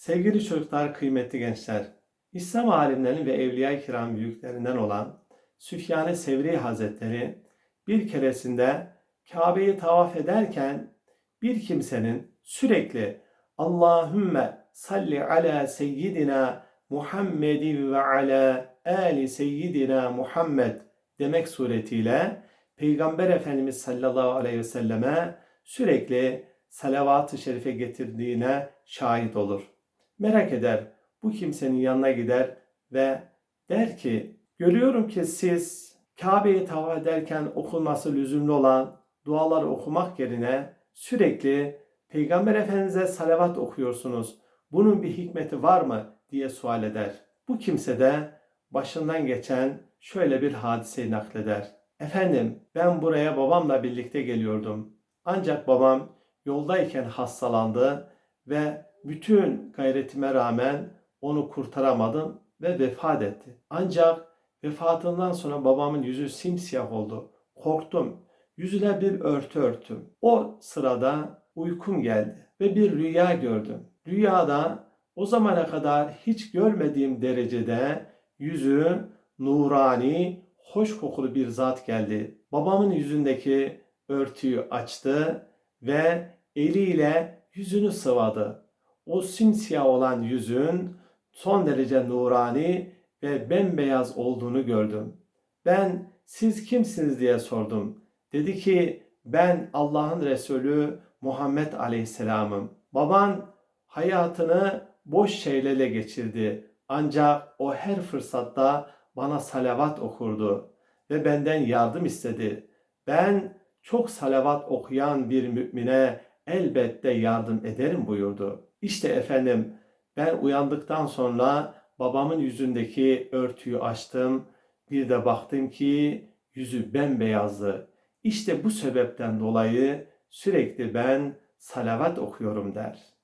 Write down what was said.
Sevgili çocuklar, kıymetli gençler, İslam alimlerinin ve Evliya-i Kiram büyüklerinden olan Süfyan-ı Sevri Hazretleri bir keresinde Kabe'yi tavaf ederken bir kimsenin sürekli Allahümme salli ala seyyidina Muhammedin ve ala ali seyyidina Muhammed demek suretiyle Peygamber Efendimiz sallallahu aleyhi ve selleme sürekli salavat-ı şerife getirdiğine şahit olur. Merak eder, bu kimsenin yanına gider ve der ki, görüyorum ki siz Kabe'yi tavaf ederken okunması lüzumlu olan duaları okumak yerine sürekli Peygamber Efendimiz'e salavat okuyorsunuz. Bunun bir hikmeti var mı diye sual eder. Bu kimse de başından geçen şöyle bir hadiseyi nakleder. Efendim ben buraya babamla birlikte geliyordum. Ancak babam yoldayken hastalandı ve bütün gayretime rağmen onu kurtaramadım ve vefat etti. Ancak vefatından sonra babamın yüzü simsiyah oldu. Korktum. Yüzüne bir örtü örttüm. O sırada uykum geldi ve bir rüya gördüm. Rüyada o zamana kadar hiç görmediğim derecede yüzü nurani, hoş kokulu bir zat geldi. Babamın yüzündeki örtüyü açtı ve eliyle yüzünü sıvadı. O simsiyah olan yüzün son derece nurani ve bembeyaz olduğunu gördüm. Ben siz kimsiniz diye sordum. Dedi ki ben Allah'ın Resulü Muhammed Aleyhisselam'ım. Baban hayatını boş şeylerle geçirdi. Ancak o her fırsatta bana salavat okurdu ve benden yardım istedi. Ben çok salavat okuyan bir mümine elbette yardım ederim buyurdu. İşte efendim ben uyandıktan sonra babamın yüzündeki örtüyü açtım. Bir de baktım ki yüzü bembeyazdı. İşte bu sebepten dolayı sürekli ben salavat okuyorum der.